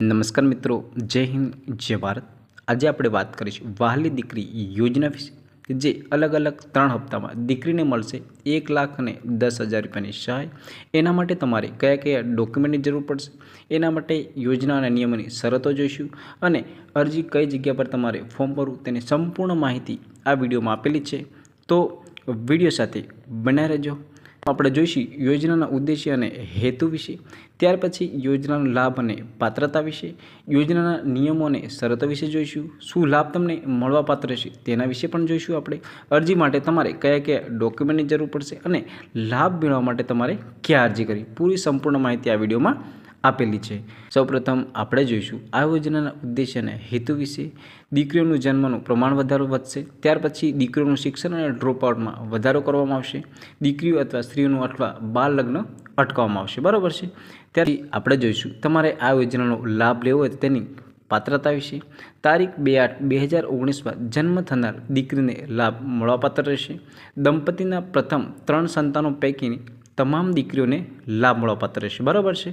નમસ્કાર મિત્રો, જય હિન્દ, જય ભારત. આજે આપણે વાત કરીશું વહાલી દીકરી યોજના વિશે જે અલગ અલગ ત્રણ હપ્તામાં દીકરીને મળશે એક લાખ અને દસ હજાર રૂપિયાની સહાય. એના માટે તમારે કયા કયા ડોક્યુમેન્ટની જરૂર પડશે? એના માટે યોજના અને નિયમોની શરતો જોઈશું અને અરજી કઈ જગ્યા પર તમારે ફોર્મ ભરવું તેની સંપૂર્ણ માહિતી આ વિડીયોમાં આપેલી છે. તો વીડિયો સાથે બનાવી રહેજો. આપણે જોઈશું યોજનાના ઉદ્દેશ્ય અને હેતુ વિશે, ત્યાર પછી યોજનાનો લાભ અને પાત્રતા વિશે, યોજનાના નિયમો અને શરતો વિશે જોઈશું, શું લાભ તમને મળવાપાત્ર છે તેના વિશે પણ જોઈશું આપણે. અરજી માટે તમારે કયા કયા ડોક્યુમેન્ટની જરૂર પડશે અને લાભ મેળવવા માટે તમારે ક્યાં અરજી કરવી. પૂરી સંપૂર્ણ માહિતી આ વિડીયોમાં આપેલી છે. સૌપ્રથમ આપણે જોઈશું આ યોજનાના ઉદ્દેશ્ય અને હેતુ વિશે. દીકરીઓનું જન્મનું પ્રમાણ વધારો વધશે. ત્યાર પછી દીકરીઓનું શિક્ષણ અને ડ્રોપઆઉટમાં વધારો કરવામાં આવશે. દીકરીઓ અથવા સ્ત્રીઓનું અથવા બાળ લગ્ન અટકાવવામાં આવશે. બરાબર છે? ત્યારથી આપણે જોઈશું તમારે આ યોજનાનો લાભ લેવો હોય તેની પાત્રતા વિશે. તારીખ બે આઠ બે હજાર ઓગણીસમાં જન્મ થનાર દીકરીને લાભ મળવાપાત્ર રહેશે. દંપતીના પ્રથમ ત્રણ સંતાનો પૈકીની તમામ દીકરીઓને લાભ મળવાપાત્ર રહેશે. બરાબર છે?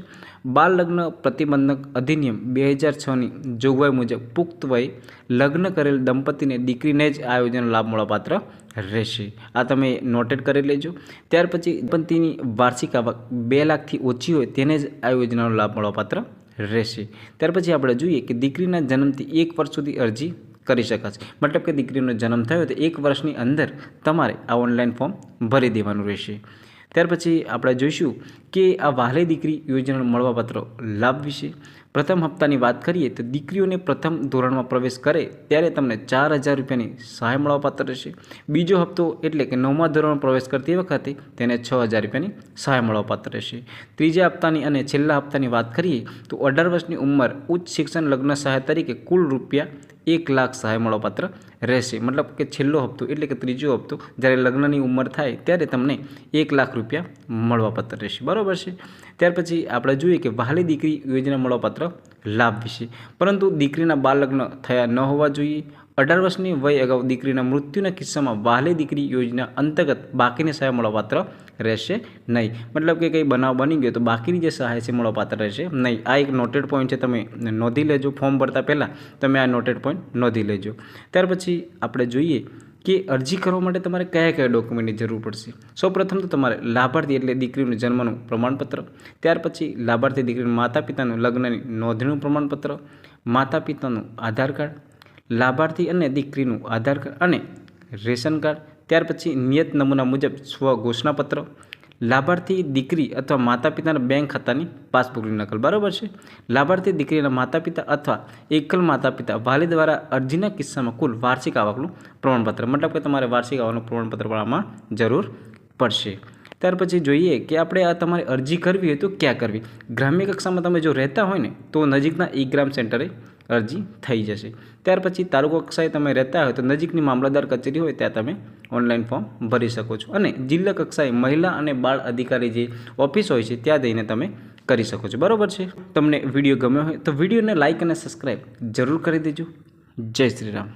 બાળ લગ્ન પ્રતિબંધક અધિનિયમ બે હજાર છની જોગવાઈ મુજબ પુખ્ત વયે લગ્ન કરેલ દંપતીને દીકરીને જ આ યોજનાનો લાભ મળવાપાત્ર રહેશે. આ તમે નોટેડ કરી લેજો. ત્યાર પછી દંપતીની વાર્ષિક આવક બે લાખથી ઓછી હોય તેને જ આ યોજનાનો લાભ મળવાપાત્ર રહેશે. ત્યાર પછી આપણે જોઈએ કે દીકરીના જન્મથી એક વર્ષ સુધી અરજી કરી શકાશે. મતલબ કે દીકરીનો જન્મ થયો તો એક વર્ષની અંદર તમારે આ ઓનલાઈન ફોર્મ ભરી દેવાનું રહેશે. ત્યાર પછી આપણે જોઈશું કે આ વહાલી દીકરી યોજના મળવાપાત્ર લાભ વિશે પ્રથમ હપ્તાની વાત કરીએ તો દીકરીઓને પ્રથમ ધોરણમાં પ્રવેશ કરે ત્યારે તમને ચાર હજાર રૂપિયાની સહાય મળવાપાત્ર રહેશે. બીજો હપ્તો એટલે કે નવમા ધોરણમાં પ્રવેશ કરતી વખતે તેને છ હજાર રૂપિયાની સહાય મળવાપાત્ર રહેશે. ત્રીજા હપ્તાની અને છેલ્લા હપ્તાની વાત કરીએ તો અઢાર વર્ષની ઉંમર ઉચ્ચ શિક્ષણ લગ્ન સહાય તરીકે કુલ રૂપિયા એક લાખ સહાય મળવાપાત્ર રહેશે. મતલબ કે છેલ્લો હપ્તો એટલે કે ત્રીજો હપ્તો જ્યારે લગ્નની ઉંમર થાય ત્યારે તમને એક લાખ રૂપિયા મળવાપાત્ર રહેશે. બરાબર? છે. ત્યાર પછી આપણે જોઈએ કે વહાલી દીકરી યોજના મળવાપાત્ર લાભ વિશે. પરંતુ દીકરીના બાળલગ્ન થયા ન હોવા જોઈએ. અઢાર વર્ષની વય અગાઉ દીકરીના મૃત્યુના કિસ્સામાં વહાલી દીકરી યોજના અંતર્ગત બાકીની સહાય મળવાપાત્ર રહેશે નહીં. મતલબ કે કંઈ બનાવ બની ગયો તો બાકીની જે સહાય છે મળવાપાત્ર રહેશે નહીં. આ એક નોટેડ પોઈન્ટ છે, તમે નોંધી લેજો. ફોર્મ ભરતા પહેલાં તમે આ નોટેડ પોઈન્ટ નોંધી લેજો. ત્યાર પછી આપણે જોઈએ કે અરજી કરવા માટે તમારે કયા કયા ડોક્યુમેન્ટની જરૂર પડશે? સૌપ્રથમ તો તમારે લાભાર્થી એટલે દીકરીનું જન્મનું પ્રમાણપત્ર, ત્યાર પછી લાભાર્થી દીકરીના માતા પિતાનું લગ્નની નોંધણીનું પ્રમાણપત્ર માતા પિતાનું આધાર કાર્ડ, લાભાર્થી અને દીકરીનું આધાર કાર્ડ અને રેશન કાર્ડ, ત્યાર પછી નિયત નમૂના મુજબ સ્વ ઘોષણાપત્ર લાભાર્થી, દીકરી અથવા માતા પિતાના બેંક ખાતાની પાસબુકની નકલ. બરાબર છે? લાભાર્થી, દીકરીના માતા પિતા અથવા એકલ માતા પિતા વાલી દ્વારા અરજીના કિસ્સામાં કુલ વાર્ષિક આવકનું પ્રમાણપત્ર. મતલબ કે તમારે વાર્ષિક આવકનું પ્રમાણપત્ર પણ આમાં જરૂર પડશે. ત્યાર પછી જોઈએ કે આપણે આ તમારે અરજી કરવી હોય તો ક્યાં કરવી? ગ્રામ્ય કક્ષામાં તમે જો રહેતા હોય ને, તો નજીકના ઈ ગ્રામ સેન્ટરે અરજી થઈ જશે. ત્યાર પછી તાલુકા કક્ષાએ તમે રહેતા હોય તો નજીકની મામલતદાર કચેરી હોય ત્યાં તમે ઓનલાઈન ફોર્મ ભરી શકો છો. અને જિલ્લા કક્ષાએ મહિલા અને બાળ અધિકારી જે ઓફિસ હોય છે ત્યાં જઈને તમે કરી શકો છો. બરાબર છે? તમને વીડિયો ગમ્યો હોય તો વિડીયોને લાઇક અને સબસ્ક્રાઈબ જરૂર કરી દેજો. જય શ્રી રામ.